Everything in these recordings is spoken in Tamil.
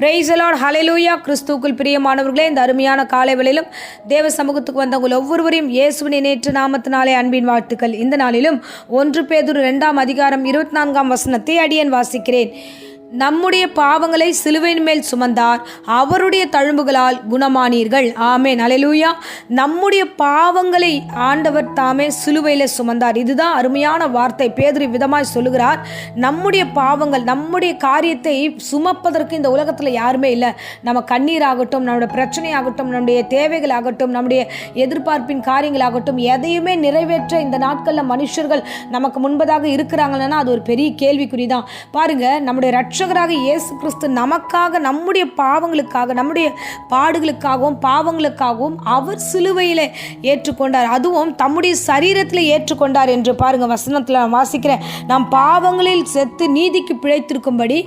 பிரைசலாட் ஹலெலூயா கிறிஸ்துவுக்குள் பிரியமானவர்களே இந்த அருமையான காலை வேளையிலும் தேவ சமூகத்துக்கு வந்தவங்கள் ஒவ்வொருவரையும் இயேசுவின் நேற்று நாமத்தினாலே அன்பின் வாழ்த்துக்கள். இந்த நாளிலும் ஒன்று பேதூர் இரண்டாம் அதிகாரம் இருபத்தி நான்காம் வசனத்தை அடியன் வாசிக்கிறேன். நம்முடைய பாவங்களை சிலுவையின் மேல் சுமந்தார். அவருடைய தழும்புகளால் குணமானீர்கள். ஆமே ஹalleluya. நம்முடைய பாவங்களை ஆண்டவர் தாமே சிலுவையில் சுமந்தார். இதுதான் அருமையான வார்த்தை. பேதிரி விதமாய் சொல்லுகிறார். நம்முடைய பாவங்கள் நம்முடைய காரியத்தை சுமப்பதற்கு இந்த உலகத்தில் யாருமே இல்லை. நம்ம கண்ணீர் ஆகட்டும் நம்முடைய பிரச்சனையாகட்டும் நம்முடைய தேவைகள் ஆகட்டும் நம்முடைய எதிர்பார்ப்பின் காரியங்களாகட்டும் எதையுமே நிறைவேற்ற இந்த நாட்களில் மனுஷர்கள் நமக்கு முன்பதாக இருக்கிறாங்கன்னா அது ஒரு பெரிய கேள்விக்குறி தான் பாருங்கள் நம்முடைய ரட்ச ரட்சகராக இயேசு கிறிஸ்து நமக்காக நம்முடைய பாவங்களுக்காக நம்முடைய பாடுகளுக்காகவும் பாவங்களுக்காகவும் அவர் சிலுவையில் ஏற்றுக்கொண்டார். அதுவும் தம்முடைய சரீரத்தில் ஏற்றுக்கொண்டார் என்று பாருங்க வசனத்தில் நான் வாசிக்கிறேன். நாம் பாவங்களில் செத்து நீதிக்கு பிழைத்திருக்கும்படி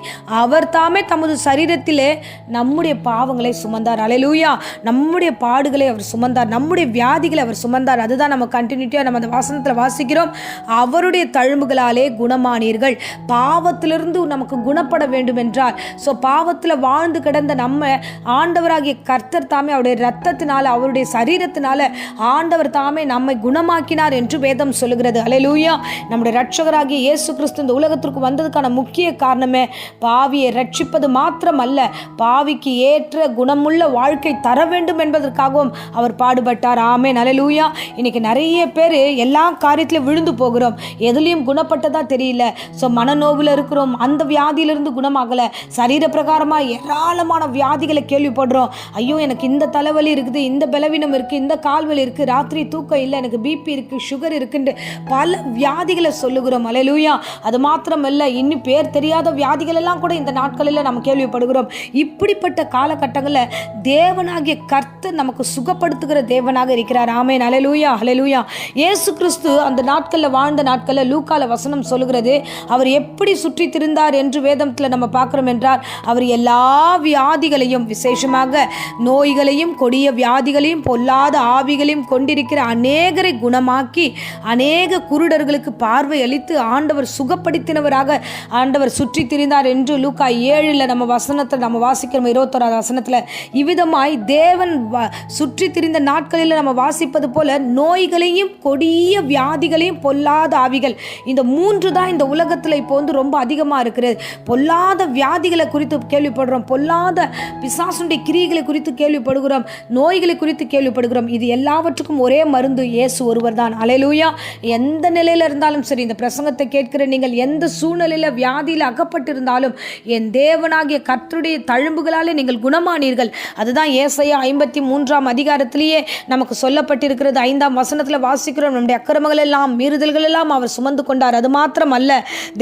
அவர் தாமே தமது சரீரத்திலே நம்முடைய பாவங்களை சுமந்தார். அலையலூயா நம்முடைய பாடுகளை அவர் சுமந்தார். நம்முடைய வியாதிகளை அவர் சுமந்தார். அதுதான் நம்ம கண்டினியூட்டியாக நம்ம அந்த வசனத்தில் வாசிக்கிறோம். அவருடைய தழும்புகளாலே குணமானீர்கள். பாவத்திலிருந்து நமக்கு குணப்பட வேண்டும் என்றால் ஸோ பாவத்தில் வாழ்ந்து கிடந்த நம்ம ஆண்டவராகிய கர்த்தர் தாமே அவருடைய ரத்தத்தினால அவருடைய சரீரத்தினால ஆண்டவர் தாமே நம்மை குணமாக்கினார் என்று வேதம் சொல்லுகிறது. அலையூயா நம்முடைய ரட்சகராகிய இயேசு கிறிஸ்து இந்த உலகத்திற்கு வந்ததுக்கான முக்கிய காரணமே பாவியை ரட்சிப்பது மாத்திரமல்ல. பாவிக்கு ஏற்ற குணமுள்ள வாழ்க்கை தர வேண்டும் என்பதற்காகவும் அவர் பாடுபட்டார். ஆமே நலலூயா இன்னைக்கு நிறைய பேர் எல்லா காரியத்திலும் விழுந்து போகிறோம். எதுலேயும் குணப்பட்டதா தெரியல. ஸோ மனநோவில் இருக்கிறோம். அந்த வியாதியிலிருந்து குணமாகலை. சரீர பிரகாரமாக ஏராளமான வியாதிகளை கேள்விப்படுறோம். ஐயோ எனக்கு இந்த தலைவலி இருக்குது இந்த பலவீனம் இருக்குது இந்த கால்வலி இருக்குது ராத்திரி தூக்கம் இல்லை எனக்கு பிபி இருக்குது சுகர் இருக்குன்ட்டு பல வியாதிகளை சொல்லுகிறோம். அலையிலூயா அது மாத்திரமல்ல இன்னும் பேர் தெரியாத வியாதிகள் எல்லாம் கூட இந்த நாட்களில் நம்ம கேள்விப்படுகிறோம். இப்படிப்பட்ட காலகட்டங்களில் தேவனாகிய கர்த்தர் நமக்கு சுகப்படுத்துகிற தேவனாக இருக்கிறார். ஆமேன். அலையலூயா அலையலூயா ஏசு கிறிஸ்து அந்த நாட்களில் வாழ்ந்த நாட்களில் லூக்கால வசனம் சொல்லுகிறது அவர் எப்படி சுற்றி திருந்தார் என்று வேதம் வேதத்தில் நம்ம பார்க்குறோம் என்றால் அவர் எல்லா வியாதிகளையும் விசேஷமாக நோய்களையும் கொடிய வியாதிகளையும் பொல்லாத ஆவிகளையும் கொண்டிருக்கிற அநேகரை குணமாக்கி அநேக குருடர்களுக்கு பார்வை அளித்து ஆண்டவர் சுகப்படுத்தினவராக ஆண்டவர் சுற்றி திரிந்தார் என்று லூக்கா ஏழில் நம்ம வசனத்தை நம்ம வாசிக்கிறோம். இருபத்தோராது வசனத்தில் இவ்விதமாய் தேவன் வ- சுற்றி திரிந்த நாட்களில் நம்ம வாசிப்பது போல நோய்களையும் கொடிய வியாதிகளையும் பொல்லாத ஆவிகள் இந்த மூன்று தான் இந்த உலகத்தில் இப்போ வந்து ரொம்ப அதிகமாக இருக்கிறது. பொல்லாத பொல்லாத வியாதிகளை குறித்து கேள்விப்படுறோம். பொல்லாத பிசாசுடைய கிரியைகளை குறித்து கேள்விப்படுகிறோம். நோய்களை குறித்து கேள்விப்படுகிறோம். இது எல்லாவற்றுக்கும் ஒரே மருந்து இயேசு ஒருவர் தான் அலையலூயா. எந்த நிலையில் இருந்தாலும் சரி இந்த பிரசங்கத்தை கேட்கிற நீங்கள் எந்த சூழ்நிலையில் வியாதியில் அகப்பட்டிருந்தாலும் என் தேவனாகிய கர்த்தருடைய தழும்புகளாலே நீங்கள் குணமானீர்கள். அதுதான் ஏசையா ஐம்பத்தி மூன்றாம் அதிகாரத்திலேயே நமக்கு சொல்லப்பட்டிருக்கிறது. ஐந்தாம் வசனத்தில் வாசிக்கிறோம். நம்முடைய அக்கிரமங்கள் எல்லாம் மீறுதல்கள் எல்லாம் அவர் சுமந்து கொண்டார். அது மாத்திரம் அல்ல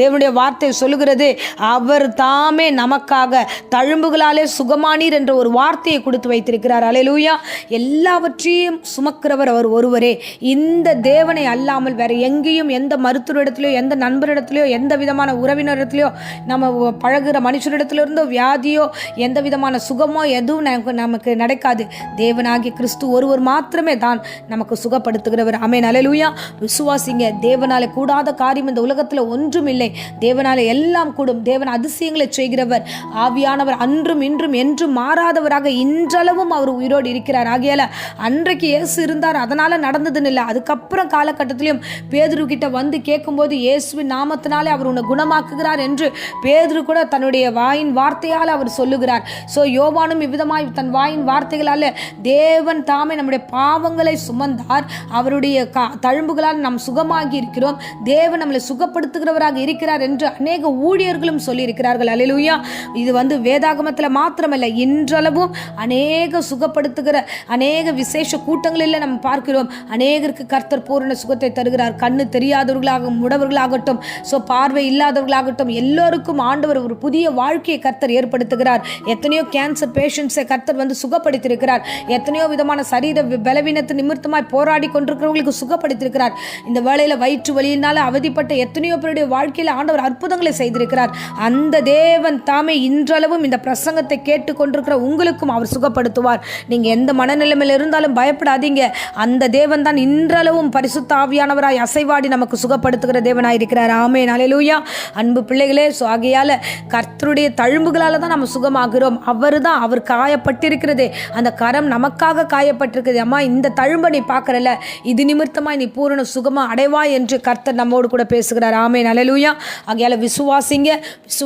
தேவனுடைய வார்த்தை சொல்லுகிறது. அவர் அவர் தாமே நமக்காக தழும்புகளாலே சுகமானீர் என்ற ஒரு வார்த்தையை கொடுத்து வைத்திருக்கிறார். அலையலூயா. எல்லாவற்றையும் சுமக்கிறவர் அவர் ஒருவரே. இந்த தேவனை அல்லாமல் வேற எங்கேயும் எந்த மருத்துவரிடத்திலையோ எந்த நண்பரிடத்திலையோ எந்த விதமான உறவினரிடத்திலையோ நம்ம பழகுற மனுஷரிடத்திலிருந்தோ வியாதியோ எந்த விதமான சுகமோ எதுவும் நமக்கு நமக்கு நடக்காது. தேவனாகிய கிறிஸ்து ஒருவர் மாத்திரமே தான் நமக்கு சுகப்படுத்துகிறவர். ஆமென். அலையலூயா. விசுவாசிங்க. தேவனால கூடாத காரியம் இந்த உலகத்தில் ஒன்றும் இல்லை. தேவனால எல்லாம் கூடும். தேவன் அதிசயங்களை செய்கிறவர். ஆவியானவர் அன்றும் இன்றும் என்றும் மாறாதவராக இன்றளவும் அவர் உயிரோடு இருக்கிறார். ஆகையால அன்றைக்கு இயேசு இருந்தார். அதனால நடந்ததுன்னு இல்லை. அதுக்கப்புறம் காலகட்டத்திலையும் பேதுரு கிட்ட வந்து கேட்கும்போது இயேசுவின் நாமத்தினாலே அவர் உன்னை குணமாக்குகிறார் என்று பேதுரு கூட தன்னுடைய வாயின் வார்த்தையால் அவர் சொல்லுகிறார். ஸோ யோவானும் இவ்விதமாய் தன் வாயின் வார்த்தைகளால் தேவன் தாமே நம்முடைய பாவங்களை சுமந்தார். அவருடைய கா தழும்புகளால் நாம் சுகமாகி இருக்கிறோம். தேவன் நம்மளை சுகப்படுத்துகிறவராக இருக்கிறார் என்று அநேக ஊழியர்களும் இருக்கிறார்கள். அலிலுயா இது வந்து வேதாகமத்தில் மாத்திரமல்ல இன்றளவும் அநேக சுகப்படுத்துகிற அநேக விசேஷ கூட்டங்களில் நம்ம பார்க்கிறோம். அநேகருக்கு கர்த்தர் பூரண சுகத்தை தருகிறார். கண்ணு தெரியாதவர்களாக முடவர்களாகட்டும் ஸோ பார்வை இல்லாதவர்களாகட்டும் எல்லோருக்கும் ஆண்டவர் ஒரு புதிய வாழ்க்கையை கர்த்தர் ஏற்படுத்துகிறார். எத்தனையோ கேன்சர் பேஷண்ட்ஸை கர்த்தர் வந்து சுகப்படுத்தியிருக்கிறார். எத்தனையோ விதமான சரீர பலவீனத்தை நிமித்தமாய் போராடி கொண்டிருக்கிறவங்களுக்கு சுகப்படுத்தியிருக்கிறார். இந்த வேளையில் வயிற்று வலியினால அவதிப்பட்ட எத்தனையோ பேருடைய வாழ்க்கையில் ஆண்டவர் அற்புதங்களை செய்திருக்கிறார். அந்த அந்த தேவன் தாமே இன்றளவும் இந்த பிரசங்கத்தை கேட்டுக்கொண்டிருக்கிற உங்களுக்கும் அவர் சுகப்படுத்துவார். நீங்கள் எந்த மனநிலைமையில் இருந்தாலும் பயப்படாதீங்க. அந்த தேவன் தான் இன்றளவும் பரிசுத்த ஆவியானவராய் அசைவாடி நமக்கு சுகப்படுத்துகிற தேவனாய் இருக்கிறார் ஆமே நலையிலூயா அன்பு பிள்ளைகளே ஸோ ஆகையால் கர்த்தருடைய தழும்புகளால் தான் நம்ம சுகமாகிறோம். அவர் தான் அவர் காயப்பட்டிருக்கிறதே. அந்த கரம் நமக்காக காயப்பட்டிருக்குது. அம்மா இந்த தழும்பை நீ பார்க்கறல இது நிமித்தமாக நீ பூரண சுகமாக அடைவாய் என்று கர்த்தர் நம்மோடு கூட பேசுகிறார். ஆமே நலலூயா ஆகையால் விசுவாசிங்க.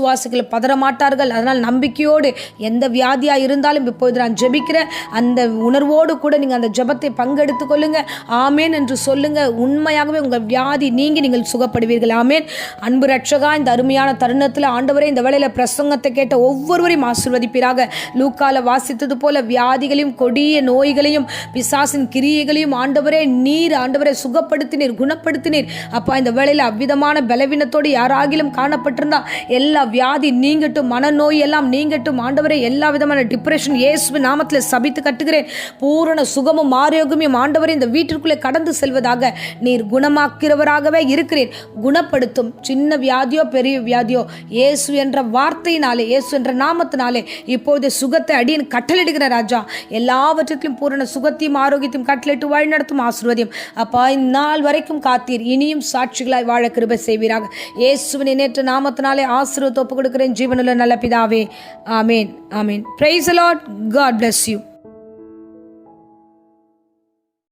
விசுவாசிகள் பதற மாட்டார்கள் அதனால் நம்பிக்கையோடு எந்த வியாதியாக இருந்தாலும் இப்பொழுது நான் ஜெபிக்கிறேன். அந்த உணர்வோடு கூட நீங்கள் அந்த ஜெபத்தை பங்கெடுத்துக் கொள்ளுங்கள் ஆமேன் என்று சொல்லுங்கள் உண்மையாகவே உங்கள் வியாதி நீங்கி நீங்கள் சுகப்படுவீர்கள். ஆமேன். அன்பு ரட்சகா இந்த அருமையான தருணத்தில் ஆண்டவரே இந்த வேளையில் பிரசங்கத்தை கேட்ட ஒவ்வொருவரையும் ஆசிர்வதிப்பீராக. லூக்கால வாசித்தது போல வியாதிகளையும் கொடிய நோய்களையும் பிசாசின் கிரியைகளையும் ஆண்டவரே நீர் ஆண்டவரை சுகப்படுத்தினீர் குணப்படுத்தினீர். அப்பா இந்த வேளையில் அவ்விதமான பலவீனத்தோடு யாராகிலும் காணப்பட்டிருந்தா எல்லா வியாதி நீங்கட்டும் மனநோய் எல்லாம் நீங்கட்டும் ஆண்டவரே எல்லா விதமான டிப்ரெஷன் இயேசு நாமத்தில் சபித்து கட்டுகிறேன். பூரண சுகமும் ஆரோக்கியமும் ஆண்டவரே இந்த வீட்டிற்குள்ளே கடந்து செல்வதாக நீர் குணமாக்கிறவராகவே இருக்கிறேன் குணப்படுத்தும் சின்ன வியாதியோ பெரிய வியாதியோ இயேசு என்ற வார்த்தையினாலே இயேசு என்ற நாமத்தினாலே இப்போது சுகத்தை அடியின் கட்டளிடுகிற ராஜா. எல்லாவற்றிலும் பூரண சுகத்தையும் ஆரோக்கியத்தையும் கட்டளிட்டு வழிநடத்தும் ஆசீர்வதியும் அப்பா இந்நாள் வரைக்கும் காத்தீர். இனியும் சாட்சிகளாய் வாழ கிருபை செய்வீராக. இயேசுவின் நேற்று நாமத்தினாலே ஆசீர்வத்தை ஒப்பு கொடுக்கிறேன். ஜீவனுள்ள நல்ல பிதாவே. ஆமேன். ஆமேன். Praise the Lord God bless you